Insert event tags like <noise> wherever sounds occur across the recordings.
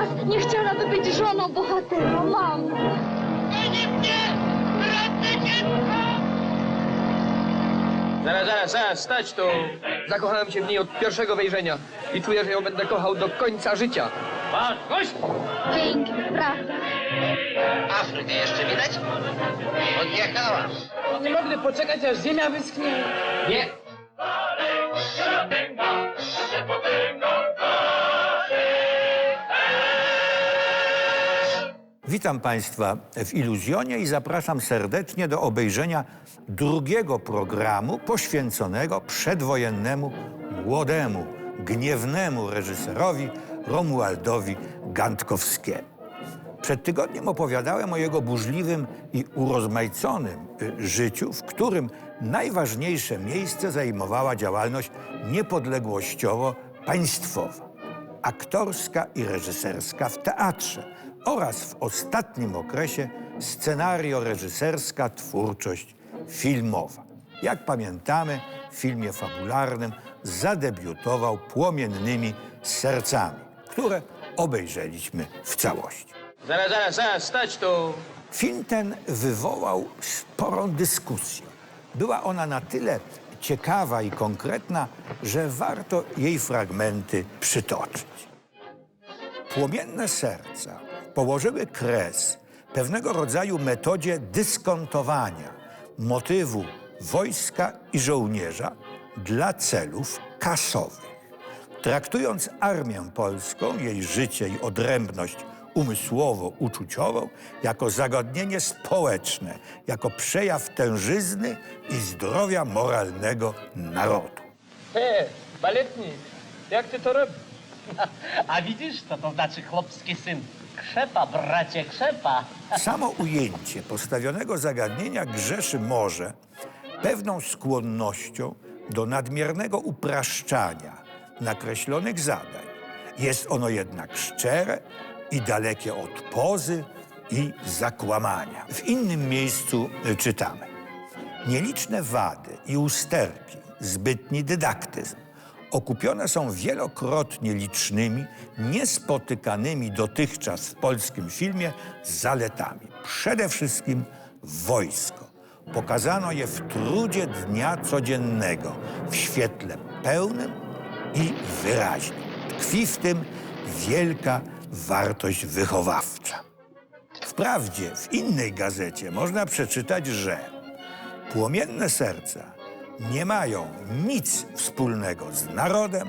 nas nie chciałaby być żoną bohatera, mamo. Zaraz, zaraz, zaraz, stać tu. Zakochałem się w niej od pierwszego wejrzenia i czuję, że ją będę kochał do końca życia. Patrz, goś! Pięknie, prawda? Afrykę jeszcze widać? Odjechała. Nie mogli poczekać, aż ziemia wyschnie. Nie. Witam Państwa w Iluzjonie i zapraszam serdecznie do obejrzenia drugiego programu poświęconego przedwojennemu, młodemu, gniewnemu reżyserowi Romualdowi Gantkowskiemu. Przed tygodniem opowiadałem o jego burzliwym i urozmaiconym y, życiu, w którym najważniejsze miejsce zajmowała działalność niepodległościowo-państwowa aktorska i reżyserska w teatrze oraz w ostatnim okresie scenario-reżyserska twórczość filmowa. Jak pamiętamy, w filmie fabularnym zadebiutował płomiennymi sercami, które obejrzeliśmy w całości. Zaraz, zaraz, zaraz, stać tu. Film ten wywołał sporą dyskusję. Była ona na tyle ciekawa i konkretna, że warto jej fragmenty przytoczyć. Płomienne serca położyły kres pewnego rodzaju metodzie dyskontowania motywu wojska i żołnierza dla celów kasowych traktując armię polską, jej życie i odrębność umysłowo-uczuciową jako zagadnienie społeczne, jako przejaw tężyzny i zdrowia moralnego narodu. He, baletnik, jak ty to robisz? <laughs> A widzisz, co to znaczy chłopski syn? Krzepa, bracie, krzepa. <laughs> Samo ujęcie postawionego zagadnienia grzeszy może pewną skłonnością do nadmiernego upraszczania nakreślonych zadań. Jest ono jednak szczere i dalekie od pozy i zakłamania. W innym miejscu y, czytamy. Nieliczne wady i usterki, zbytni dydaktyzm okupione są wielokrotnie licznymi, niespotykanymi dotychczas w polskim filmie zaletami. Przede wszystkim wojsko. Pokazano je w trudzie dnia codziennego, w świetle pełnym i wyraźnym. Tkwi w tym wielka wartość wychowawcza. Wprawdzie w innej gazecie można przeczytać, że płomienne serca nie mają nic wspólnego z narodem,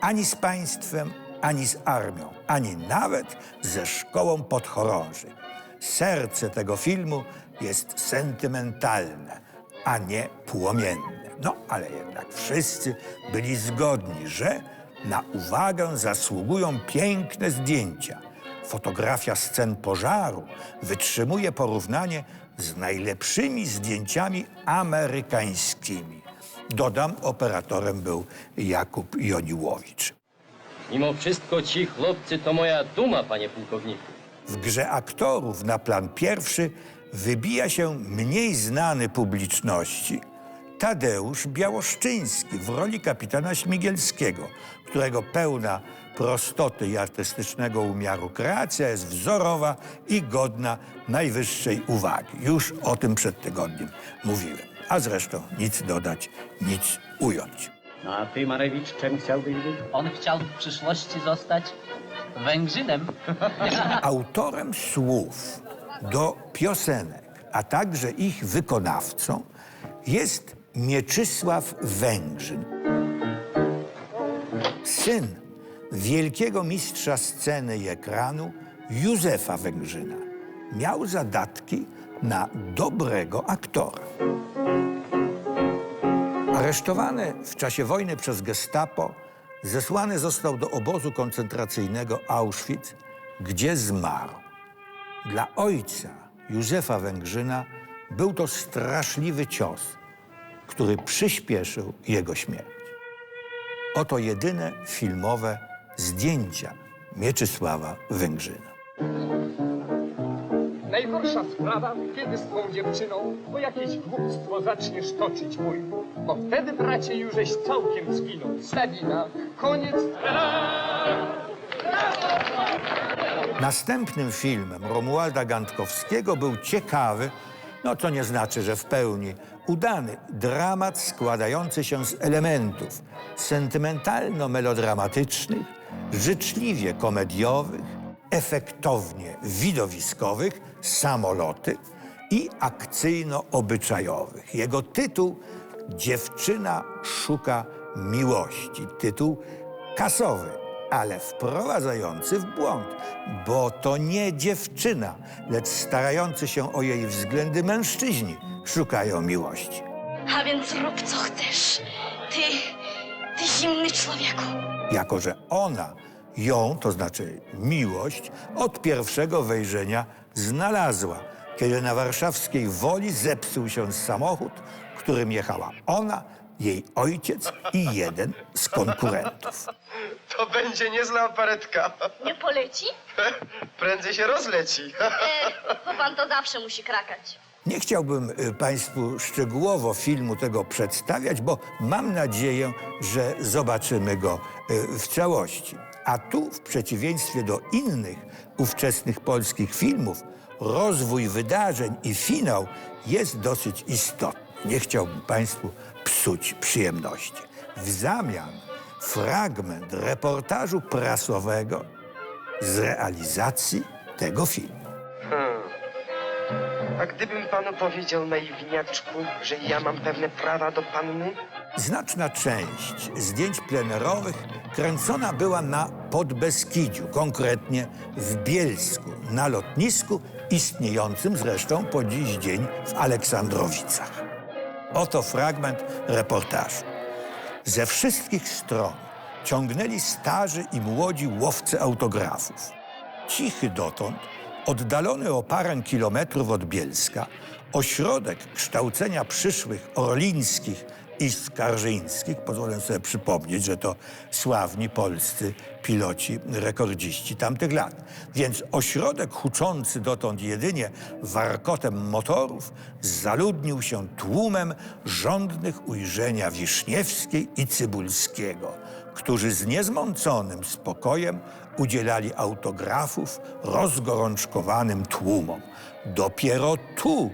ani z państwem, ani z armią, ani nawet ze szkołą podchorążych. Serce tego filmu jest sentymentalne, a nie płomienne. No, ale jednak wszyscy byli zgodni, że na uwagę zasługują piękne zdjęcia. Fotografia scen pożaru wytrzymuje porównanie z najlepszymi zdjęciami amerykańskimi. Dodam, operatorem był Jakub Joniłowicz. Mimo wszystko ci chłopcy to moja duma, panie pułkowniku. W grze aktorów na plan pierwszy wybija się mniej znany publiczności Tadeusz Białoszczyński w roli kapitana Śmigielskiego, którego pełna prostoty i artystycznego umiaru kreacja jest wzorowa i godna najwyższej uwagi. Już o tym przed tygodniem mówiłem. A zresztą nic dodać, nic ująć. No a ty, Marewicz, czym chciałbyś być? On chciał w przyszłości zostać Węgrzynem. <laughs> Autorem słów do piosenek, a także ich wykonawcą jest Mieczysław Węgrzyn. Syn wielkiego mistrza sceny i ekranu Józefa Węgrzyna. Miał zadatki na dobrego aktora. Aresztowany w czasie wojny przez gestapo, zesłany został do obozu koncentracyjnego Auschwitz, gdzie zmarł. Dla ojca Józefa Węgrzyna był to straszliwy cios, który przyspieszył jego śmierć. Oto jedyne filmowe zdjęcia Mieczysława Węgrzyna. Najgorsza sprawa, kiedy z tą dziewczyną o jakieś głupstwo zaczniesz toczyć mój. Bo wtedy, bracie, jużeś całkiem zginął. Sabina, koniec. Następnym filmem Romualda Gantkowskiego był ciekawy, no to nie znaczy, że w pełni udany dramat składający się z elementów sentymentalno-melodramatycznych, życzliwie komediowych, efektownie widowiskowych, samoloty i akcyjno-obyczajowych. Jego tytuł Dziewczyna szuka miłości. Tytuł kasowy, ale wprowadzający w błąd, bo to nie dziewczyna, lecz starający się o jej względy mężczyźni szukają miłości. A więc rób co chcesz. Ty, ty zimny człowieku. Jako, że ona ją, to znaczy miłość, od pierwszego wejrzenia znalazła, kiedy na warszawskiej woli zepsuł się samochód, którym jechała ona, jej ojciec i jeden z konkurentów. To będzie niezła aparetka. Nie poleci? <laughs> Prędzej się rozleci. E, bo pan to zawsze musi krakać. Nie chciałbym y, Państwu szczegółowo filmu tego przedstawiać, bo mam nadzieję, że zobaczymy go y, w całości. A tu, w przeciwieństwie do innych ówczesnych polskich filmów, rozwój wydarzeń i finał jest dosyć istotny. Nie chciałbym Państwu psuć przyjemności. W zamian fragment reportażu prasowego z realizacji tego filmu. A gdybym panu powiedział, naiwniaczku, że ja mam pewne prawa do panny? Znaczna część zdjęć plenerowych kręcona była na Podbeskidziu, konkretnie w Bielsku, na lotnisku istniejącym zresztą po dziś dzień w Aleksandrowicach. Oto fragment reportażu. Ze wszystkich stron ciągnęli starzy i młodzi łowcy autografów. Cichy dotąd, oddalony o parę kilometrów od Bielska, ośrodek kształcenia przyszłych orlińskich i skarżyńskich, pozwolę sobie przypomnieć, że to sławni polscy piloci, rekordziści tamtych lat. Więc ośrodek huczący dotąd jedynie warkotem motorów zaludnił się tłumem żądnych ujrzenia Wiszniewskiej i Cybulskiego, którzy z niezmąconym spokojem udzielali autografów rozgorączkowanym tłumom. Dopiero tu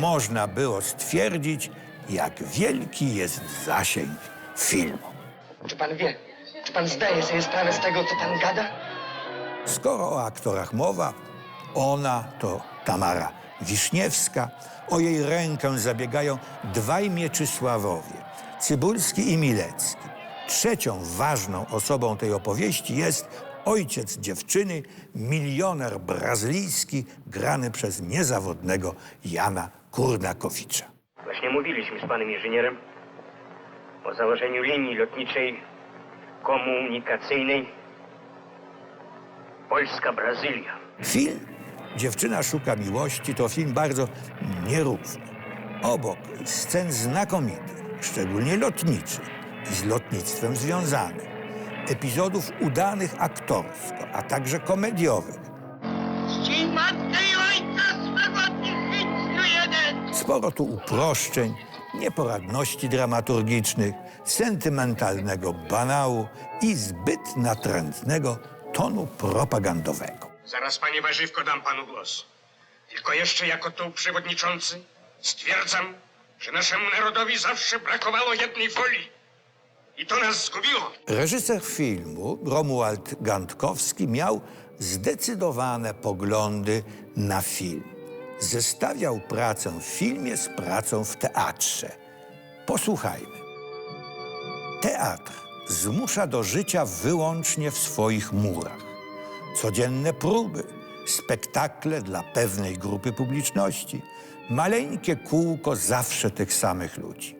można było stwierdzić, jak wielki jest zasięg filmu. Czy pan wie, czy pan zdaje sobie sprawę z tego, co pan gada? Skoro o aktorach mowa, ona to Tamara Wiszniewska. O jej rękę zabiegają dwaj Mieczysławowie, Cybulski i Milecki. Trzecią ważną osobą tej opowieści jest ojciec dziewczyny, milioner brazylijski, grany przez niezawodnego Jana Kurnakowicza. Właśnie mówiliśmy z panem inżynierem o założeniu linii lotniczej komunikacyjnej Polska-Brazylia. Film Dziewczyna szuka miłości to film bardzo nierówny. Obok scen znakomitych, szczególnie lotniczych i z lotnictwem związanych, epizodów udanych aktorsko, a także komediowych, sporo tu uproszczeń, nieporadności dramaturgicznych, sentymentalnego banału i zbyt natrętnego tonu propagandowego. Zaraz, panie Warzywko, dam panu głos. Tylko jeszcze jako tu przewodniczący stwierdzam, że naszemu narodowi zawsze brakowało jednej folii. I to nas zgubiło. Reżyser filmu Romuald Gantkowski miał zdecydowane poglądy na film. Zestawiał pracę w filmie z pracą w teatrze. Posłuchajmy. Teatr zmusza do życia wyłącznie w swoich murach. Codzienne próby, spektakle dla pewnej grupy publiczności, maleńkie kółko zawsze tych samych ludzi.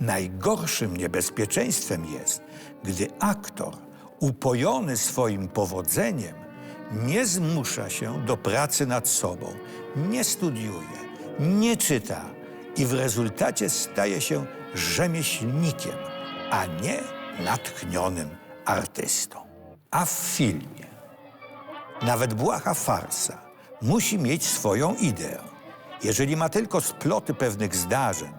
Najgorszym niebezpieczeństwem jest, gdy aktor, upojony swoim powodzeniem, nie zmusza się do pracy nad sobą, nie studiuje, nie czyta i w rezultacie staje się rzemieślnikiem, a nie natchnionym artystą. A w filmie nawet błaha farsa musi mieć swoją ideę. Jeżeli ma tylko sploty pewnych zdarzeń,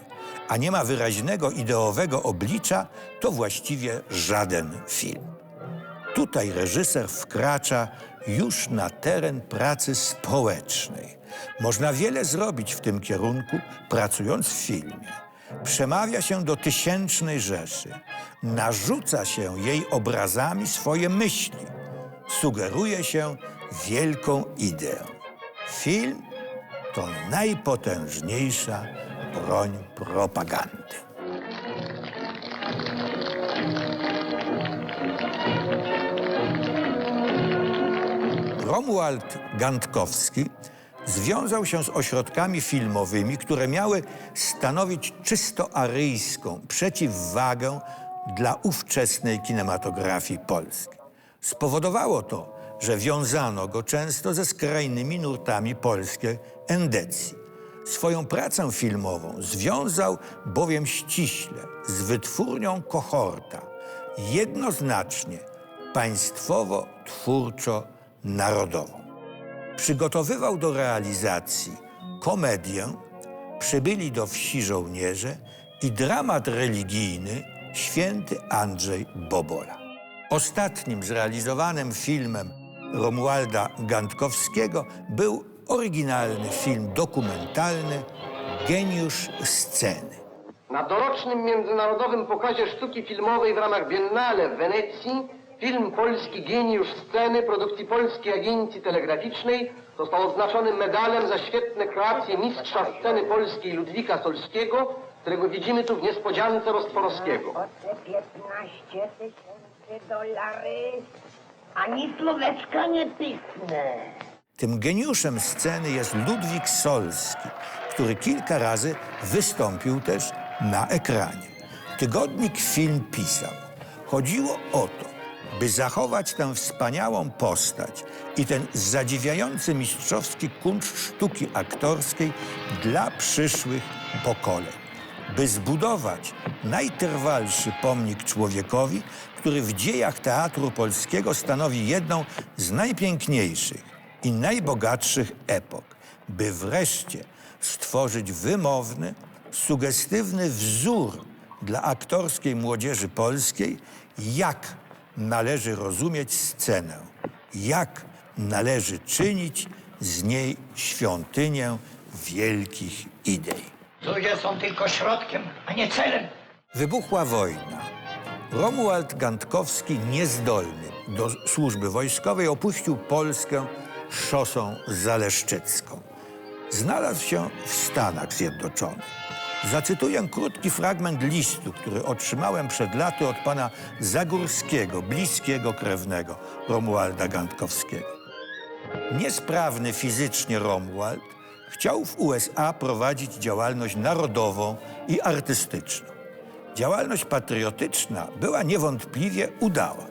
a nie ma wyraźnego ideowego oblicza, to właściwie żaden film. Tutaj reżyser wkracza już na teren pracy społecznej. Można wiele zrobić w tym kierunku, pracując w filmie. Przemawia się do tysięcznej rzeszy, narzuca się jej obrazami swoje myśli, sugeruje się wielką ideę. Film to najpotężniejsza broń propagandy. Romuald Gantkowski związał się z ośrodkami filmowymi, które miały stanowić czysto aryjską przeciwwagę dla ówczesnej kinematografii polskiej. Spowodowało to, że wiązano go często ze skrajnymi nurtami polskiej endecji. Swoją pracę filmową związał bowiem ściśle z wytwórnią Kohorta, jednoznacznie państwowo-twórczo-narodową. Przygotowywał do realizacji komedię Przybyli do wsi żołnierze i dramat religijny Święty Andrzej Bobola. Ostatnim zrealizowanym filmem Romualda Gantkowskiego był oryginalny film dokumentalny Geniusz sceny. Na dorocznym międzynarodowym pokazie sztuki filmowej w ramach Biennale w Wenecji film polski Geniusz Sceny produkcji Polskiej Agencji Telegraficznej został odznaczony medalem za świetne kreacje mistrza sceny polskiej Ludwika Solskiego, którego widzimy tu w niespodziance Rostworowskiego. Oce 15 tysięcy dolary, ani słóweczka nie pisnę. Tym geniuszem sceny jest Ludwik Solski, który kilka razy wystąpił też na ekranie. Tygodnik film pisał. Chodziło o to, by zachować tę wspaniałą postać i ten zadziwiający mistrzowski kunszt sztuki aktorskiej dla przyszłych pokoleń by zbudować najtrwalszy pomnik człowiekowi, który w dziejach teatru polskiego stanowi jedną z najpiękniejszych i najbogatszych epok, by wreszcie stworzyć wymowny, sugestywny wzór dla aktorskiej młodzieży polskiej, jak należy rozumieć scenę, jak należy czynić z niej świątynię wielkich idei. Ludzie są tylko środkiem, a nie celem. Wybuchła wojna. Romuald Gantkowski, niezdolny do służby wojskowej, opuścił Polskę szosą zaleszczycką. Znalazł się w Stanach Zjednoczonych. Zacytuję krótki fragment listu, który otrzymałem przed laty od pana Zagórskiego, bliskiego krewnego Romualda Gantkowskiego. Niesprawny fizycznie Romuald chciał w USA prowadzić działalność narodową i artystyczną. Działalność patriotyczna była niewątpliwie udała,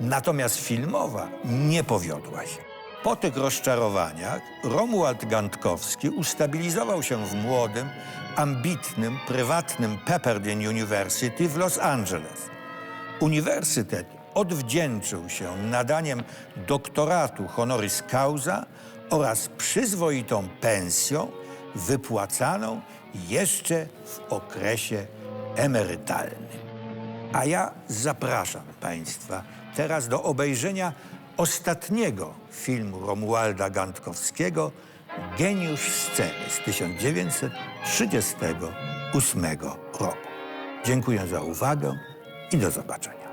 natomiast filmowa nie powiodła się. Po tych rozczarowaniach Romuald Gantkowski ustabilizował się w młodym, ambitnym, prywatnym Pepperdine University w Los Angeles. Uniwersytet odwdzięczył się nadaniem doktoratu honoris causa oraz przyzwoitą pensją wypłacaną jeszcze w okresie emerytalnym. A ja zapraszam Państwa teraz do obejrzenia ostatniego filmu Romualda Gantkowskiego Geniusz sceny z 1938 roku. Dziękuję za uwagę i do zobaczenia.